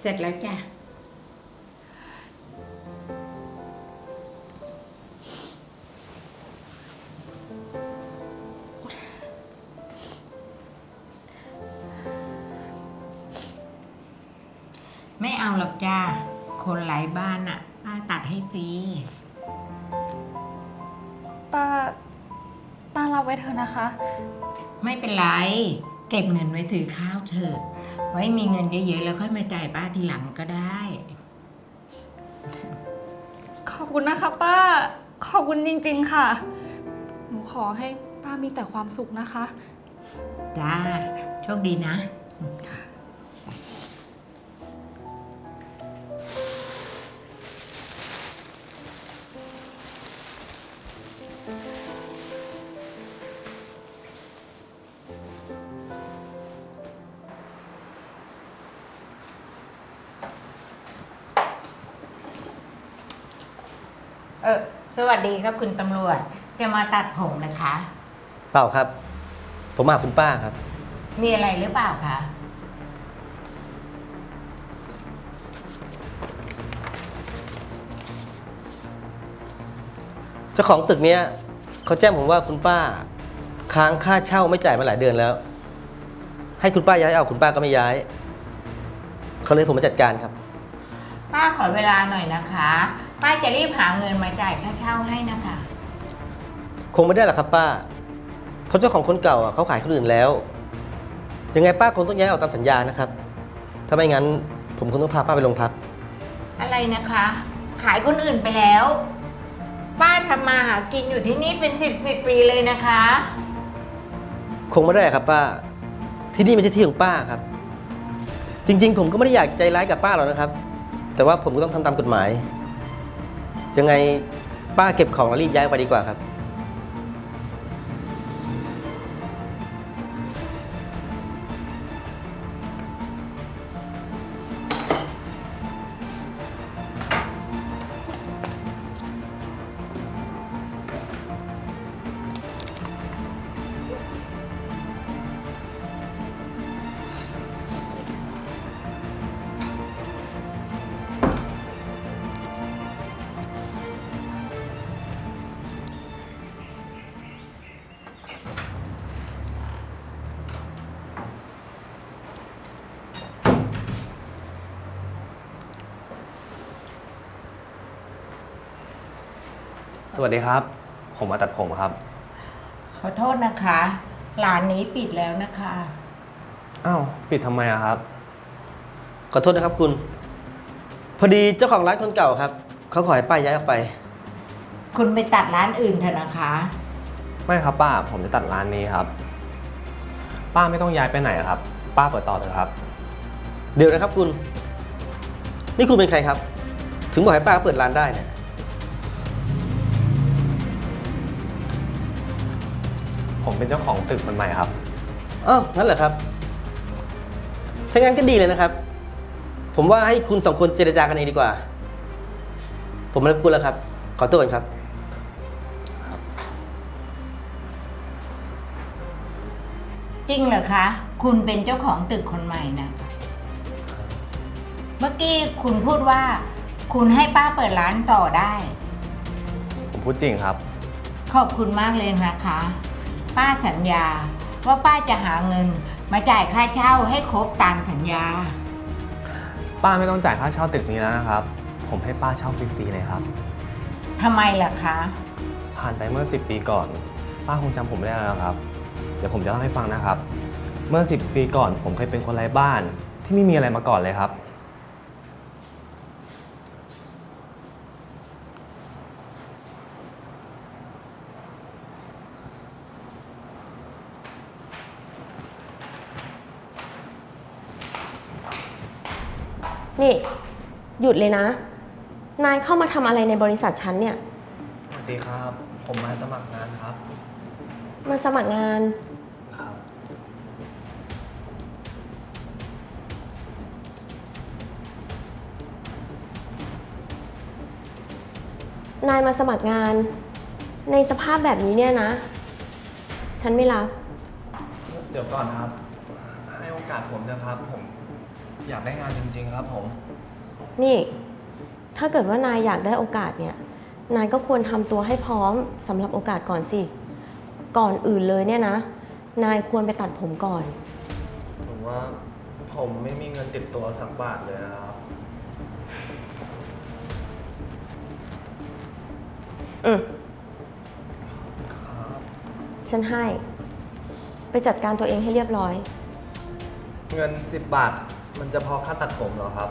เสร็จแล้วจ้ะ ไม่เอาหรอกจ้า คนไร้บ้านอะป้าตัดให้ฟรี ป้า ป้ารับไว้เถอะนะคะ ไม่เป็นไร เก็บเงินไว้ซื้อข้าวเถอะ ไว้มีเงินเยอะๆแล้วค่อยมาจ่ายป้าทีหลังก็ได้ ขอบคุณนะคะป้า ขอบคุณจริงๆค่ะ หนูขอให้ป้ามีแต่ความสุขนะคะ จ้า โชคดีนะ สวัสดีครับคุณตำรวจ จะมาตัดผมนะคะ เปล่าครับ ผมมาหาคุณป้าครับ มีอะไรหรือเปล่าคะ เจ้าของตึกเนี้ยเขาแจ้งผมว่าคุณป้า ค้างค่าเช่าไม่จ่ายมาหลายเดือนแล้ว ให้คุณป้าย้ายเอาคุณป้าก็ไม่ย้ายเขาเลยให้ผมมาจัดการครับ ป้าขอเวลาหน่อยนะคะ ป้าจะรีบหาเงินมาจ่ายค่าเช่าให้นะคะ คงไม่ได้หรอกครับป้า เพราะเจ้าของคนเก่าอะเขาขายคนอื่นแล้ว ยังไงป้าคงต้องย้ายออกตามสัญญานะครับ ถ้าไม่งั้นผมคงต้องพาป้าไปโรงพัก อะไรนะคะ ขายคนอื่นไปแล้ว ป้าทำมาหากินอยู่ที่นี่เป็นสิบสิบปีเลยนะคะ คงไม่ได้ครับป้า ที่นี่ไม่ใช่ที่ของป้าครับ จริง ๆ ผมก็ไม่ได้อยากใจร้ายกับป้าหรอกนะครับ แต่ว่าผมก็ต้องทำตามกฎหมาย ยังไงป้าเก็บของแล้วรีบย้ายไปดีกว่าครับ สวัสดีครับ ผมมาตัดผมครับ ขอโทษนะคะร้านนี้ปิดแล้วนะคะ อ้าวปิดทำไมอะครับ ขอโทษนะครับคุณ พอดีเจ้าของร้านคนเก่าครับ เขาขอให้ป้าย้ายออกไป คุณไปตัดร้านอื่นเถอะนะคะ ไม่ครับป้าผมจะตัดร้านนี้ครับ ป้าไม่ต้องย้ายไปไหนครับ ป้าเปิดต่อเถอะครับ เดี๋ยวนะครับคุณ นี่คุณเป็นใครครับ ถึงบอกให้ป้าเปิดร้านได้เนี่ย ผมเป็นเจ้าของตึกคนใหม่ครับ อ้าวงั้นเหรอครับ ถ้างั้นก็ดีเลยนะครับ ผมว่าให้คุณสองคนเจรจากันเองดีกว่า ผมไม่รบกวนแล้วครับ ขอตัวก่อนครับ จริงเหรอคะ คุณเป็นเจ้าของตึกคนใหม่นะคะเมื่อกี้คุณพูดว่า คุณให้ป้าเปิดร้านต่อได้ ผมพูดจริงครับ ขอบคุณมากเลยนะคะ ป้าสัญญา ว่าป้าจะหาเงิน มาจ่ายค่าเช่าให้ครบตามสัญญา ป้าไม่ต้องจ่ายค่าเช่าตึกนี้แล้วนะครับ ผมให้ป้าเช่าฟรีๆเลยครับ ทำไมล่ะคะ ผ่านไปเมื่อ 10 ปีก่อน ป้าคงจำผมไม่ได้แล้วครับ เดี๋ยวผมจะเล่าให้ฟังนะครับ เมื่อ 10 ปีก่อน ผมเคยเป็นคนไร้บ้านที่ไม่มีอะไรมาก่อนเลยครับ นี่ หยุดเลยนะ นายเข้ามาทำอะไรในบริษัทฉันเนี่ย สวัสดีครับ ผมมาสมัครงานครับ มาสมัครงาน ครับ นายมาสมัครงาน ในสภาพแบบนี้เนี่ยนะ ฉันไม่รับ เดี๋ยวก่อนครับ ให้โอกาสผมนะครับ ผม อยากได้งานจริง ๆ ครับผม นี่ ถ้าเกิดว่านายอยากได้โอกาสเนี่ย นายก็ควรทำตัวให้พร้อมสำหรับโอกาสก่อนสิ ก่อนอื่นเลยเนี่ยนะ นายควรไปตัดผมก่อน ผมว่าผมไม่มีเงินติดตัวสักบาทเลยนะครับ อืมครับ ฉันให้ ไปจัดการตัวเองให้เรียบร้อย เงิน 10 บาท มันจะพอค่าตัดผมเหรอครับ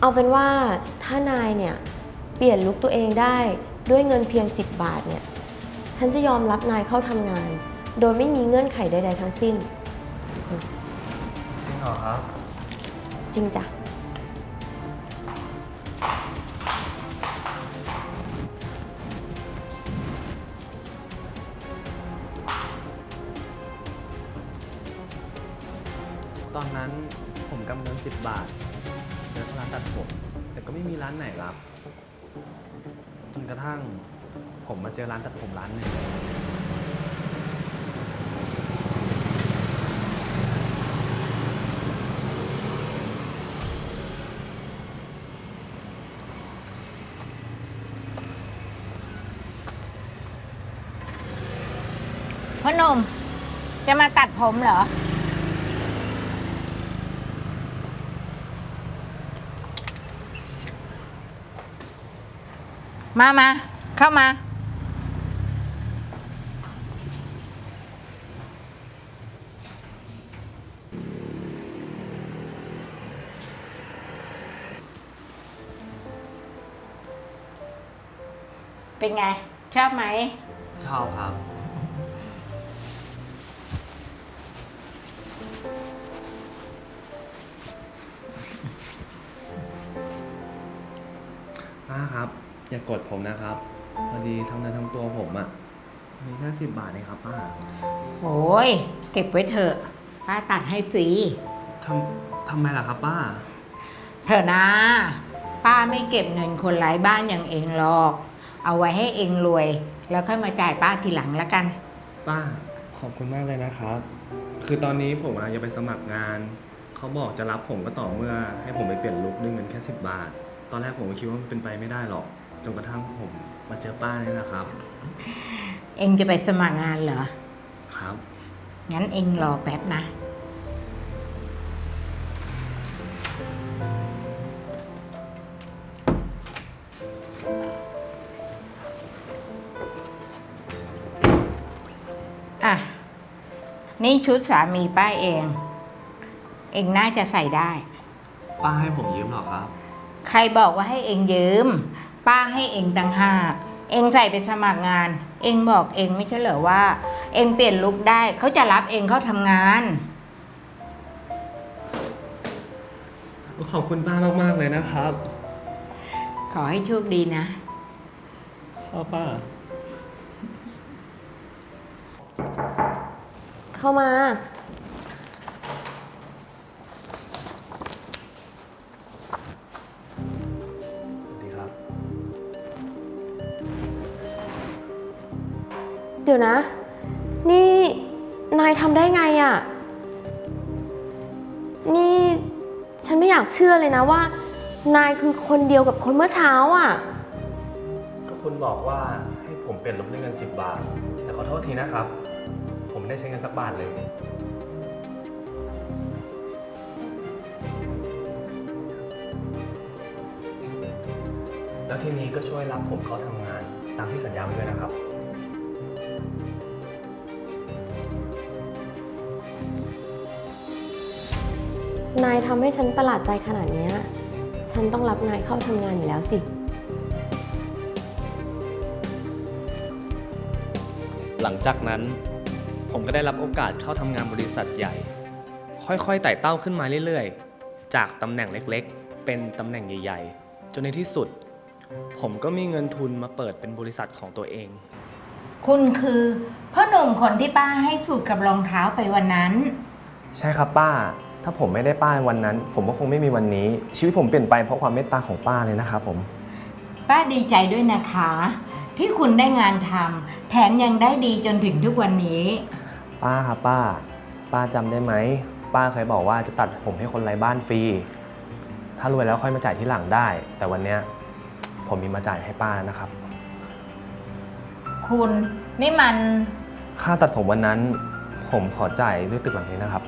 เอาเป็นว่าถ้านายเนี่ยเปลี่ยนลุคตัวเองได้ด้วยเงินเพียง 10 บาทเนี่ย ฉันจะยอมรับนายเข้าทำงาน โดยไม่มีเงื่อนไขใดๆทั้งสิ้น จริงเหรอครับ จริงจ้ะ กระทั่ง ผมมาเจอร้านตัดผมร้านหนึ่งพ่อหนุ่มจะมาตัดผมเหรอ มามาเข้ามา เป็นไง ชอบไหม ชอบครับ อย่ากดผมนะครับ พอดีทั้งเนื้อทั้งตัวผมอะ่ะ มีแค่สิบบาทเองครับป้าโอ้ยเก็บไว้เถอะป้าตัดให้ฟรี ทำทำไมล่ะครับป้า เถอะนะ ป้าไม่เก็บเงินคนไร้บ้านอย่างเองหรอก เอาไว้ให้เองรวย แล้วค่อยมาจ่ายป้าทีหลังละกัน ป้าขอบคุณมากเลยนะครับ คือตอนนี้ผมกำลังจะไปสมัครงาน เขาบอกจะรับผมก็ต่อเมื่อให้ผมไปเปลี่ยนลุคด้วยเงินแค่สิบบาท ตอนแรกผมก็คิดว่ามันเป็นไปไม่ได้หรอก จนกระทั่งผมมาเจอป้าเนี่ยนะครับ เองจะไปสมัครงานเหรอ ครับ งั้นเองรอแป๊บนะ อะ นี่ชุดสามีป้าเอง เองน่าจะใส่ได้ ป้าให้ผมยืมเหรอครับ ใครบอกว่าให้เองยืม ป้าให้เองต่างหาก เองใส่ไปสมัครงาน เองบอกเองไม่ใช่เหรอว่า เองเปลี่ยนลุคได้เขาจะรับเองเข้าทำงาน ขอบคุณป้ามากๆเลยนะครับขอให้โชคดีนะ พ่อป้า เข้ามา เดี๋ยวนะ นี่นายทำได้ไงอะ่ะ นี่ฉันไม่อยากเชื่อเลยนะว่า นายคือคนเดียวกับคนเมื่อเช้าอะ ก็คุณบอกว่าให้ผมเปลี่ยนลบด้วยเงิน10 บาท แต่ขอโทษทีนะครับ ผมไม่ได้ใช้เงินสักบาทเลย แล้วทีนี้ก็ช่วยรับผมเข้าทำงานตามที่สัญญาไว้ด้วยนะครับ นายทำให้ฉันประหลาดใจขนาดเนี้ย ฉันต้องรับนายเข้าทำงานอยู่แล้วสิ หลังจากนั้น ผมก็ได้รับโอกาสเข้าทำงานบริษัทใหญ่ ค่อยๆไต่เต้าขึ้นมาเรื่อยๆ จากตำแหน่งเล็กๆ เป็นตำแหน่งใหญ่ๆ จนในที่สุด ผมก็มีเงินทุนมาเปิดเป็นบริษัทของตัวเอง คุณคือพ่อหนุ่มคนที่ป้าให้ฝึกกับรองเท้าไปวันนั้น ใช่ครับป้า ถ้าผมไม่ได้ป้าในวันนั้น ผมก็คงไม่มีวันนี้ ชีวิตผมเปลี่ยนไปเพราะความเมตตาของป้าเลยนะครับผม ป้าดีใจด้วยนะคะ ที่คุณได้งานทำแถมยังได้ดีจนถึงทุกวันนี้ ป้าครับป้า ป้าจำได้ไหม ป้าเคยบอกว่าจะตัดผมให้คนไร้บ้านฟรี ถ้ารวยแล้วค่อยมาจ่ายที่หลังได้ แต่วันเนี้ยผมมีมาจ่ายให้ป้านะครับ คุณนี่มันค่าตัดผมวันนั้น ผมขอจ่ายด้วยตึกหลังนี้นะครับ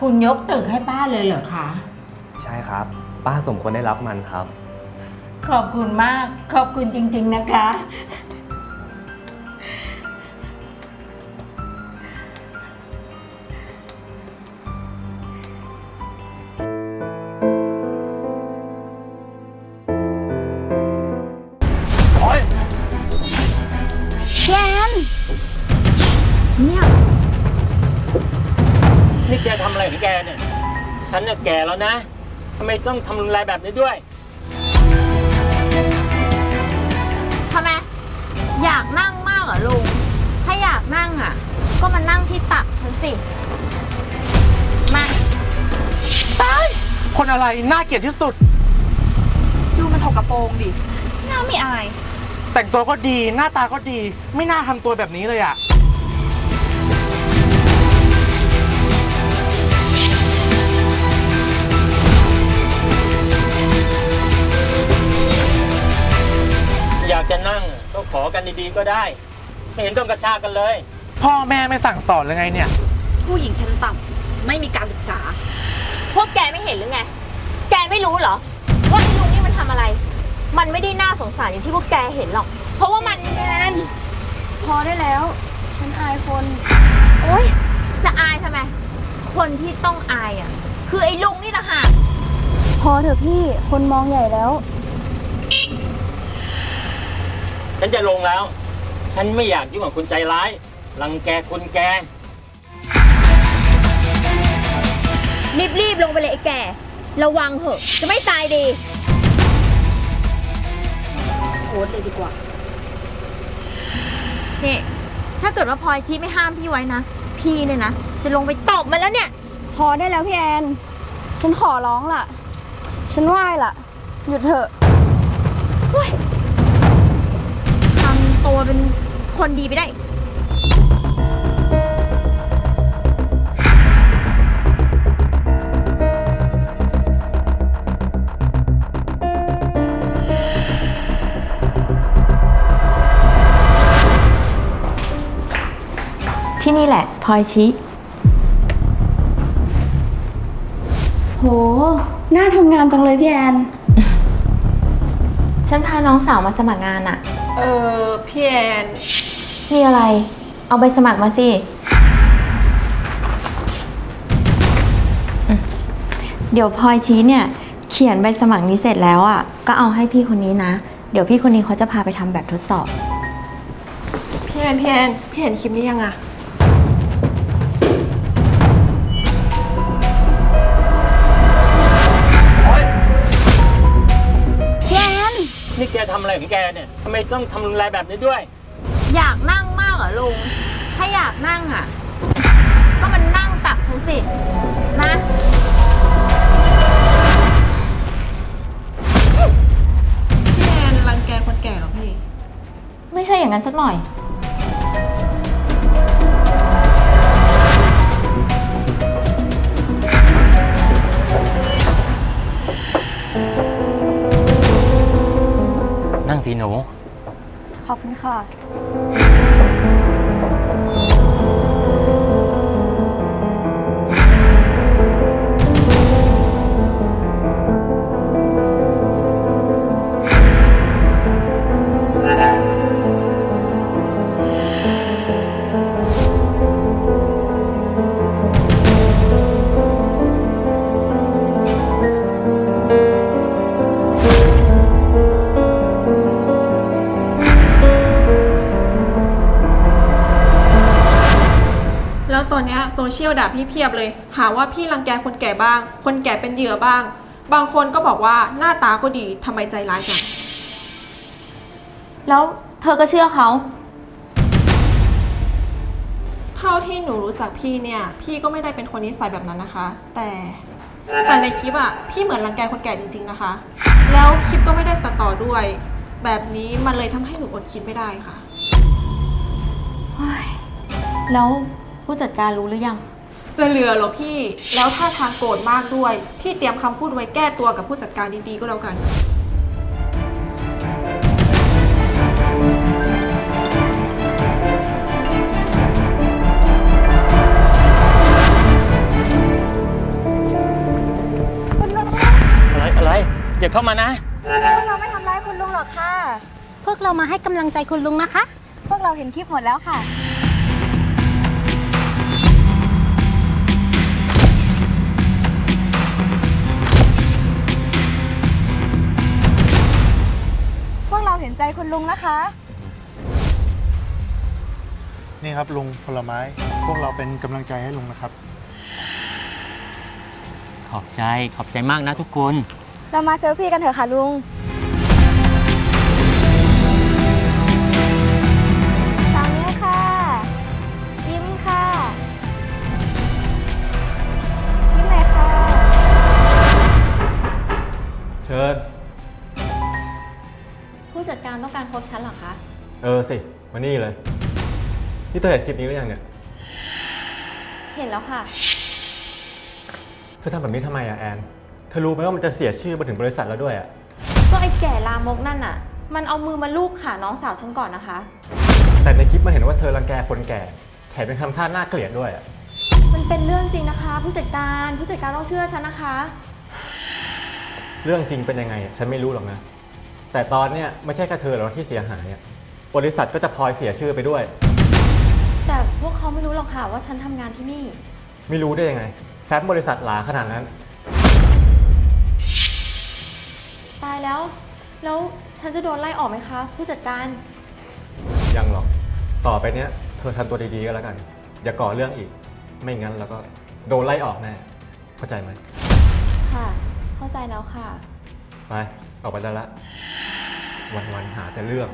คุณยกตึกให้ป้าเลยเหรอคะ ใช่ครับ ป้าสมควรได้รับมันครับ ขอบคุณมาก ขอบคุณจริง ๆ นะคะ แก่แล้วนะทำไมต้องทำรุนแรงแบบนี้ด้วย ทำไม อยากนั่งมากเหรอลุง ถ้าอยากนั่งอะ ก็มานั่งที่ตักฉันสิ มาคนอะไรน่าเกลียดที่สุด ดูมันถกกระโปรงดิน่าไม่อาย แต่งตัวก็ดีหน้าตาก็ดี ไม่น่าทำตัวแบบนี้เลยอะากจะนั่งก็ขอกันดีๆก็ได้ ไม่เห็นต้องกระชากกันเลย พ่อแม่ไม่สั่งสอนเลยไงเนี่ย ผู้หญิงชั้นต่ำไม่มีการศึกษา พวกแกไม่เห็นหรือไง แกไม่รู้เหรอ ว่าไอ้ลุงนี่มันทำอะไร มันไม่ได้น่าสงสารอย่างที่พวกแกเห็นหรอก เพราะว่ามันแนพอได้แล้ว ฉันอายคนโอ๊ยจะอายทำไม คนที่ต้องอายอะ คือไอ้ลุงนี่ต่างหากพอเถอะพี่คนมองใหญ่แล้ว ฉันจะลงแล้ว ฉันไม่อยากยุ่งกับคุณใจร้าย รังแกคุณแก รีบๆลงไปเลยไอ้แกระวังเหอะ จะไม่ตายดีโพสเลยดีกว่า นี่ ถ้าเกิดว่าพลอยชี้ไม่ห้ามพี่ไว้นะ พี่เนี่ยนะ จะลงไปตบมันแล้วเนี่ย พอได้แล้วพี่แอน ฉันขอร้องล่ะ ฉันไหว้ล่ะ หยุดเถอะทำ ตัวเป็นคนดีไปได้ ที่นี่แหละพลอยชิโห น่าทำงานจังเลยพี่แอน ฉันพาน้องสาวมาสมัครงานอะ เออพี่แอน มีอะไร เอาใบสมัครมาสิอืมเดี๋ยวพลอยชี้เนี่ย เขียนใบสมัครนี้เสร็จแล้วอะ ก็เอาให้พี่คนนี้นะ เดี๋ยวพี่คนนี้เขาจะพาไปทำแบบทดสอบ พี่แอน พี่แอน พี่เห็นคลิปนี้ยังอะ อะไรของแกเนี่ยทำไมต้องทำรุนแรงแบบนี้ด้วย อยากนั่งมากเหรอลุง ถ้าอยากนั่งอะ ก็มันนั่งตักฉันสิมาพี่แอนรังแกคนแก่เหรอพี่ ไม่ใช่อย่างนั้นสักหน่อย สิหนู ขอบคุณค่ะ เนี้ยโซเชียลด่าพี่เพียบเลย หาว่าพี่รังแกคนแก่บ้าง คนแก่เป็นเหยื่อบ้าง บางคนก็บอกว่าหน้าตาก็ดีทำไมใจร้ายจังแล้วเธอก็เชื่อเขา เท่าที่หนูรู้จักพี่เนี่ย พี่ก็ไม่ได้เป็นคนนิสัยแบบนั้นนะคะ แต่แต่ในคลิปอะพี่เหมือนรังแกคนแก่จริง ๆนะคะ แล้วคลิปก็ไม่ได้ตัดต่อด้วย แบบนี้มันเลยทำให้หนูอดคิดไม่ได้ค่ะ แล้ว ผู้จัดการรู้หรือยัง จะเหลือเหรอพี่ แล้วถ้าทางโกรธมากด้วย พี่เตรียมคำพูดไว้แก้ตัวกับผู้จัดการดีๆก็แล้วกัน อะไรอะไรอย่าเข้ามานะ พวกเราไม่ทำร้ายคุณลุงหรอกค่ะ พวกเรามาให้กำลังใจคุณลุงนะคะ พวกเราเห็นคลิปหมดแล้วค่ะ ลุงนะคะ นี่ครับลุงผลไม้ พวกเราเป็นกำลังใจให้ลุงนะครับ ขอบใจขอบใจมากนะทุกคน เรามาเซลฟี่กันเถอะค่ะลุง ออสิ มานี่เลย นี่เธอเห็นคลิปนี้หรือยังเนี่ย เห็นแล้วค่ะ เธอทำแบบนี้ทำไมอะแอน เธอรู้ไหมว่ามันจะเสียชื่อมาถึงบริษัทแล้วด้วยอะก็ไอ้แก่ลามกนั่นน่ะ มันเอามือมาลูบขาน้องสาวฉันก่อนนะคะ แต่ในคลิปมันเห็นว่าเธอรังแกคนแก่ แถมเป็นทำท่าน่าเกลียดด้วยอะมันเป็นเรื่องจริงนะคะ ผู้จัดการผู้จัดการต้องเชื่อฉันนะคะ เรื่องจริงเป็นยังไงอะฉันไม่รู้หรอกนะ แต่ตอนเนี้ยไม่ใช่แค่เธอหรอกที่เสียหายอะ บริษัทก็จะพลอยเสียชื่อไปด้วย แต่พวกเขาไม่รู้หรอกค่ะว่าฉันทำงานที่นี่ ไม่รู้ได้ยังไง แฟ้มบริษัทหลาขนาดนั้น ตายแล้ว แล้วฉันจะโดนไล่ออกไหมคะ ผู้จัดการ ยังหรอก ต่อไปเนี้ยเธอทำตัวดีๆก็แล้วกัน อย่าก่อเรื่องอีก ไม่งั้นแล้วก็โดนไล่ออกแน่ เข้าใจไหม ค่ะ เข้าใจแล้วค่ะ ไป ออกไปได้ละ วันๆหาแต่เรื่อง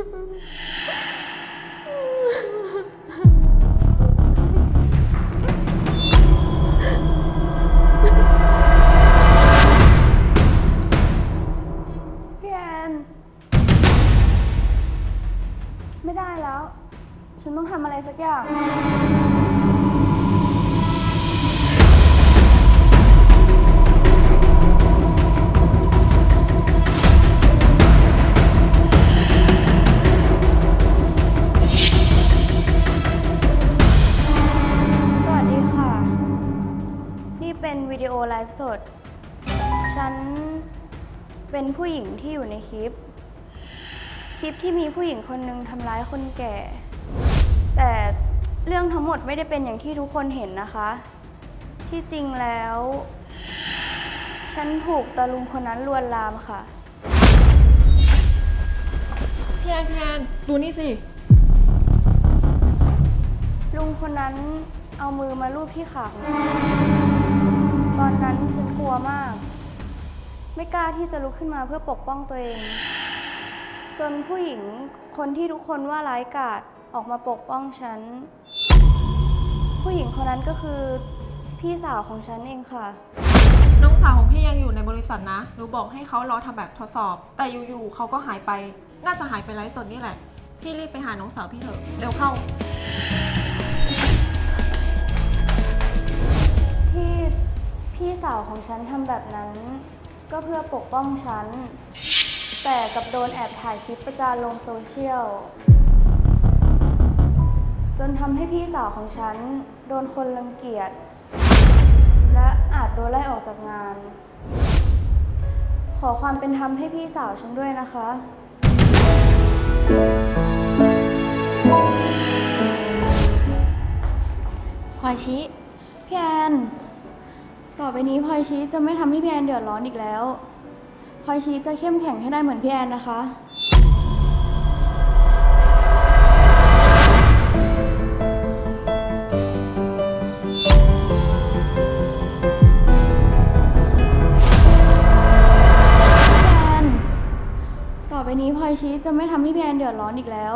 พี่แอนไม่ได้แล้ว ฉันต้องทำอะไรสักอย่าง เป็นผู้หญิงที่อยู่ในคลิป คลิปที่มีผู้หญิงคนหนึ่งทำร้ายคนแก่ แต่เรื่องทั้งหมดไม่ได้เป็นอย่างที่ทุกคนเห็นนะคะ ที่จริงแล้ว ฉันถูกตะลุงคนนั้นลวนลามค่ะ พี่แอนพี่แอนดูนี่สิ ลุงคนนั้นเอามือมาลูบที่ขาของฉันตอนนั้นฉันกลัวมาก ไม่กล้าที่จะลุกขึ้นมาเพื่อปกป้องตัวเอง จนผู้หญิงคนที่ทุกคนว่าร้ายกาจออกมาปกป้องฉัน ผู้หญิงคนนั้นก็คือพี่สาวของฉันเองค่ะ น้องสาวของพี่ยังอยู่ในบริษัทนะ หนูบอกให้เขารอทำแบบทดสอบ แต่อยู่ๆเขาก็หายไป น่าจะหายไปไลฟ์สดนี่แหละ พี่รีบไปหาน้องสาวพี่เถอะเร็วเข้า ที่พี่สาวของฉันทำแบบนั้น ก็เพื่อปกป้องฉัน แต่กลับโดนแอบถ่ายคลิปประจานลงโซเชียล จนทำให้พี่สาวของฉัน โดนคนรังเกียจ และอาจโดนไล่ออกจากงาน ขอความเป็นธรรมให้พี่สาวฉันด้วยนะคะ พลอยชิ พี่แอน ต่อไปนี้พลอยชีจะไม่ทำให้พี่แอนเดือดร้อนอีกแล้วพลอยชีจะเข้มแข็งให้ได้เหมือนพี่แอนนะคะ พี่แอน ต่อไปนี้พลอยชีจะไม่ทำให้พี่แอนเดือดร้อนอีกแล้ว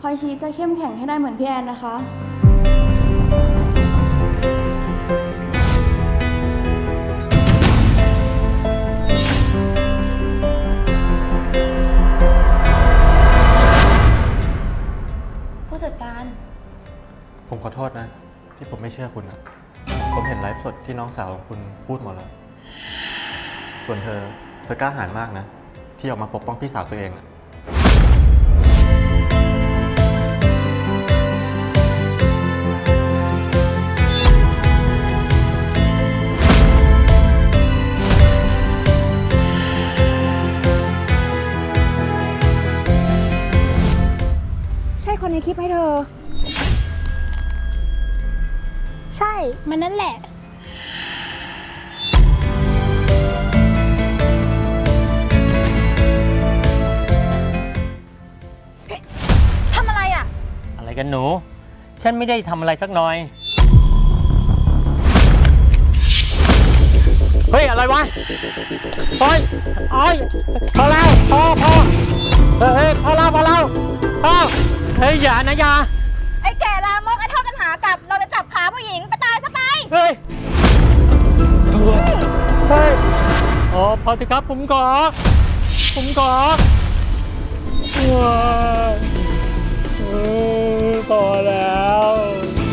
พลอยชีจะเข้มแข็งให้ได้เหมือนพี่แอนนะคะ ผมขอโทษนะ ที่ผมไม่เชื่อคุณนะผมเห็นไลฟ์สดที่น้องสาวของคุณพูดหมดแล้ว ส่วนเธอ เธอกล้าหาญมากนะ ที่ออกมาปกป้องพี่สาวตัวเองอะใช่คนในคลิปให้เธอ ช่ มันนั่นแหละ ทำอะไรอะ อะไรกันหนู ฉันไม่ได้ทำอะไรสักหน่อย เฮ้ย อะไรวะโอ้ยโอ้ยพอแล้วพอพอเฮ้ยเฮ้ยพอแล้วพอแล้วพอเฮ้ยอย่านะอย่า ผู้หญิงไปตายซะไป เฮ้ยเฮ้ยอ๋อพอสิครับผมขอ ผมขอว้ายเออพอแล้ว